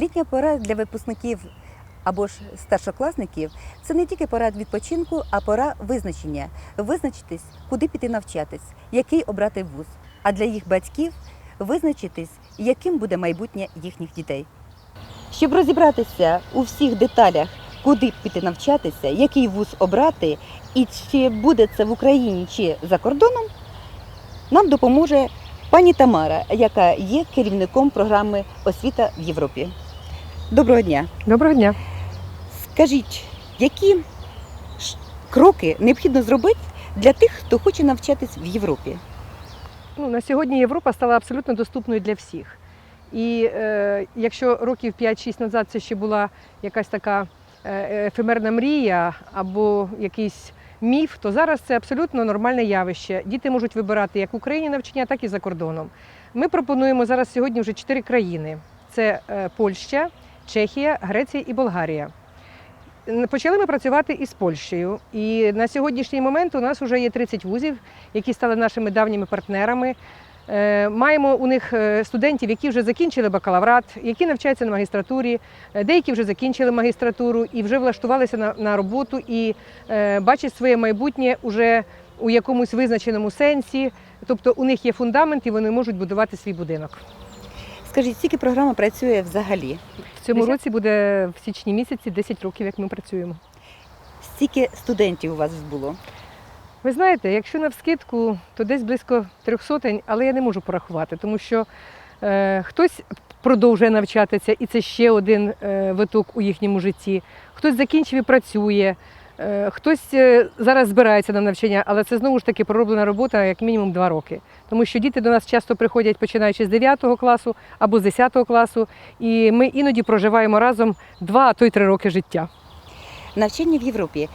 Літня пора для випускників або ж старшокласників це не тільки пора відпочинку, а пора визначення. Визначитись, куди піти навчатись, який обрати вуз. А для їх батьків визначитись, яким буде майбутнє їхніх дітей. Щоб розібратися у всіх деталях, куди піти навчатися, який вуз обрати, і чи буде це в Україні чи за кордоном, нам допоможе пані Тамара, яка є керівником програми Освіта в Європі. Доброго дня! Доброго дня. Скажіть, які кроки необхідно зробити для тих, хто хоче навчатись в Європі? Ну, на сьогодні Європа стала абсолютно доступною для всіх. І е, якщо років 5-6 назад це ще була якась така е, ефемерна мрія або якийсь міф, то зараз це абсолютно нормальне явище. Діти можуть вибирати як в Україні навчання, так і за кордоном. Ми пропонуємо зараз сьогодні вже чотири країни: це е, Польща, Чехія, Греція і Болгарія. Почали ми працювати із Польщею, і на сьогоднішній момент у нас вже є 30 вузів, які стали нашими давніми партнерами. Е, Маємо у них е, студентів, які вже закінчили бакалаврат, які навчаються на магістратурі, е, деякі вже закінчили магістратуру і вже влаштувалися на, на роботу і е, бачать своє майбутнє уже у якомусь визначеному сенсі. Тобто у них є фундамент і вони можуть будувати свій будинок. Скажіть, скільки програма працює взагалі? В цьому Десять? році буде в січні місяці 10 років, як ми працюємо. Скільки студентів у вас було? Ви знаєте, якщо на вскидку, то десь близько трьох сотень, але я не можу порахувати, тому що е, хтось продовжує навчатися, і це ще один е, виток у їхньому житті. Хтось закінчив і працює, хтось е, зараз збирається на навчання, але це знову ж таки пророблена робота як мінімум два роки. Тому що діти до нас часто приходять починаючи з 9 класу або з 10 класу, і ми іноді проживаємо разом два, а то й три роки життя. Навчання в Європі.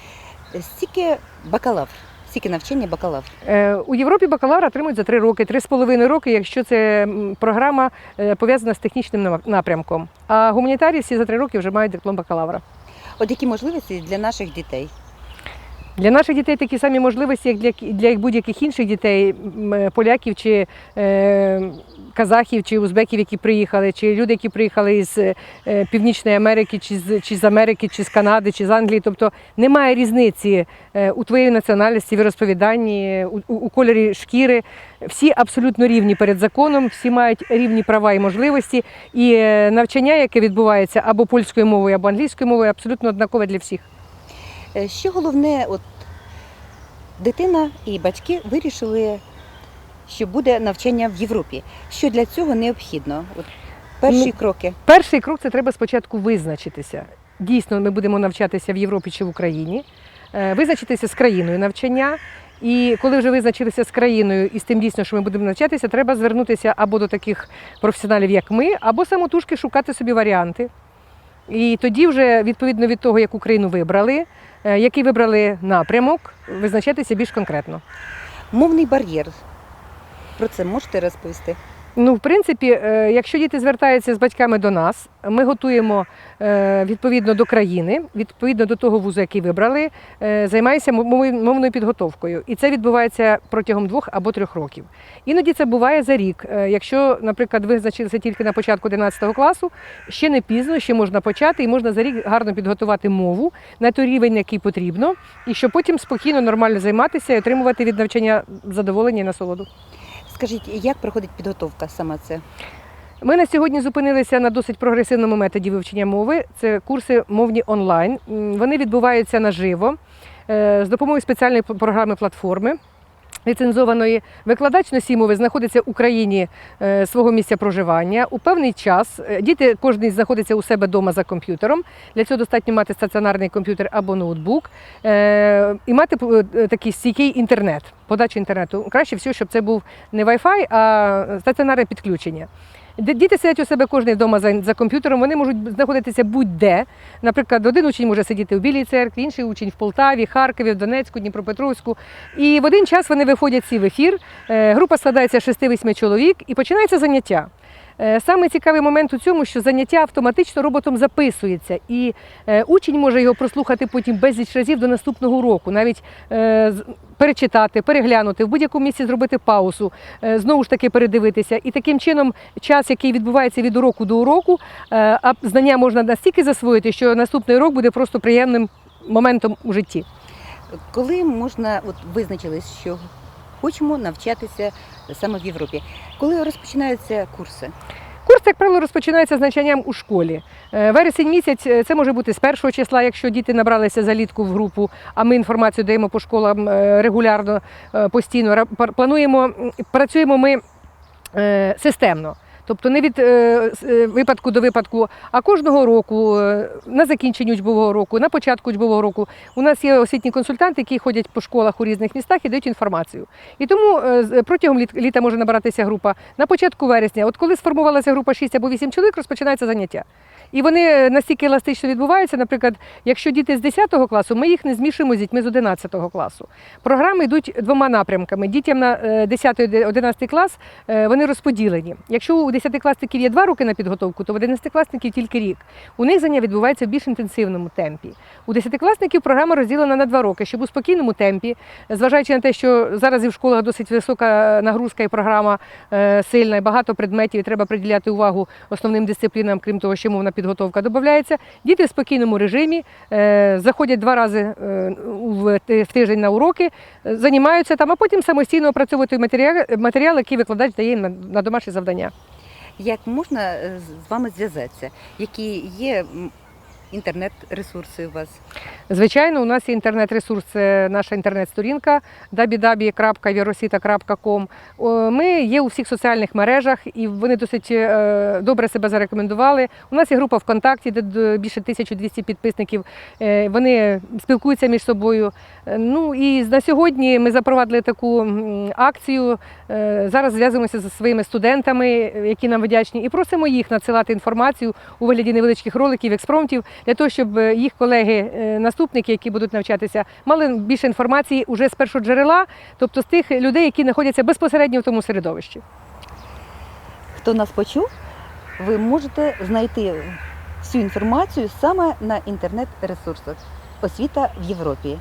Стільки бакалавр, стільки навчання бакалавр. Е, У Європі бакалавр отримують за три роки, три з половиною роки, якщо це програма е, пов'язана з технічним напрямком. А гуманітарії всі за три роки вже мають диплом бакалавра. От які можливості для наших дітей? Для наших дітей такі самі можливості, як для, для будь-яких інших дітей, е, поляків чи е, казахів, чи узбеків, які приїхали, чи люди, які приїхали із е, Північної Америки, чи з, чи з Америки, чи з Канади, чи з Англії. Тобто немає різниці е, у твоїй національності, віросповіданні, у, у, у кольорі шкіри. Всі абсолютно рівні перед законом, всі мають рівні права і можливості. І навчання, яке відбувається або польською мовою, або англійською мовою, абсолютно однакове для всіх. Е, Що головне, от дитина і батьки вирішили, що буде навчання в Європі. Що для цього необхідно? От перші Ну, кроки. Перший крок це треба спочатку визначитися. Дійсно, ми будемо навчатися в Європі чи в Україні, Е, визначитися з країною навчання. І коли вже визначилися з країною і з тим дійсно, що ми будемо навчатися, треба звернутися або до таких професіоналів, як ми, або самотужки шукати собі варіанти. І тоді, вже відповідно від того, яку країну вибрали, е, який вибрали напрямок, визначатися більш конкретно. Мовний бар'єр. Про це можете розповісти? Ну, в принципі, е, якщо діти звертаються з батьками до нас, ми готуємо е, відповідно до країни, відповідно до того вузу, який вибрали, е, займаємося мовною підготовкою. І це відбувається протягом двох або трьох років. Іноді це буває за рік. Якщо, наприклад, визначилися тільки на початку 11 класу, ще не пізно, ще можна почати, і можна за рік гарно підготувати мову на той рівень, який потрібно, і щоб потім спокійно, нормально займатися і отримувати від навчання задоволення і насолоду. Скажіть, як проходить підготовка саме це? Ми на сьогодні зупинилися на досить прогресивному методі вивчення мови. Це курси мовні онлайн. Вони відбуваються наживо е, з допомогою спеціальної програми платформи. Ліцензованої викладач носій мови знаходиться в Україні е, свого місця проживання у певний час. е, Діти кожен знаходиться у себе вдома за комп'ютером. Для цього достатньо мати стаціонарний комп'ютер або ноутбук е, і мати е, такий стійкий інтернет, подачу інтернету. Краще всього, щоб це був не Wi-Fi, а стаціонарне підключення. Діти сидять у себе кожен вдома за, за комп'ютером, вони можуть знаходитися будь-де. Наприклад, один учень може сидіти у Білій церкві, інший учень в Полтаві, Харкові, в Донецьку, Дніпропетровську. І в один час вони виходять всі в ефір. Е, Група складається з 6-8 чоловік і починається заняття. Е, Саме цікавий момент у цьому, що заняття автоматично роботом записується, і е, учень може його прослухати потім безліч разів до наступного року, навіть е, перечитати, переглянути, в будь-якому місці зробити паузу, знову ж таки передивитися. І таким чином час, який відбувається від уроку до уроку, а знання можна настільки засвоїти, що наступний урок буде просто приємним моментом у житті. Коли можна, от визначились, що хочемо навчатися саме в Європі? Коли розпочинаються курси? Курс, як правило, розпочинається з навчанням у школі. Е, Вересень місяць е, це може бути з першого числа, якщо діти набралися залітку в групу, а ми інформацію даємо по школам е, регулярно, постійно. Плануємо, працюємо ми системно. Тобто не від е, е, випадку до випадку, а кожного року, е, на закінченні учбового року, на початку учбового року, у нас є освітні консультанти, які ходять по школах у різних містах і дають інформацію. І тому протягом літа може набиратися група на початку вересня. От коли сформувалася група 6 або 8 чоловік, розпочинається заняття. І вони настільки еластично відбуваються. Наприклад, якщо діти з 10 класу, ми їх не змішуємо з дітьми з 11 класу. Програми йдуть двома напрямками. Дітям на 10-11 клас вони розподілені. Якщо у 10-класників є два роки на підготовку, то в 11-класників тільки рік. У них заняття відбувається в більш інтенсивному темпі. У 10-класників програма розділена на два роки, щоб у спокійному темпі, зважаючи на те, що зараз і в школах досить висока нагрузка і програма е, сильна, і багато предметів, і треба приділяти увагу основним дисциплінам, крім того, що мовна підготовка додається. Діти в спокійному режимі е, заходять два рази е, в тиждень на уроки, займаються там, а потім самостійно опрацьовують матеріал, матеріал який викладач дає їм на домашні завдання. Як можна е, з вами зв'язатися? Які є інтернет-ресурси у вас? Звичайно, у нас є інтернет-ресурс, це наша інтернет-сторінка www.virosita.com. Ми є у всіх соціальних мережах і вони досить е, добре себе зарекомендували. У нас є група ВКонтакті, де більше 1200 підписників. Е, Вони спілкуються між собою. Ну і на сьогодні ми запровадили таку акцію. Е, Зараз зв'язуємося зі своїми студентами, е, які нам вдячні, і просимо їх надсилати інформацію у вигляді невеличких роликів, експромтів, для того, щоб е, їх колеги, е, наступники, які будуть навчатися, мали більше інформації уже з першого джерела, тобто з тих людей, які знаходяться безпосередньо в тому середовищі. Хто нас почув, ви можете знайти всю інформацію саме на інтернет-ресурсах Освіта в Європі.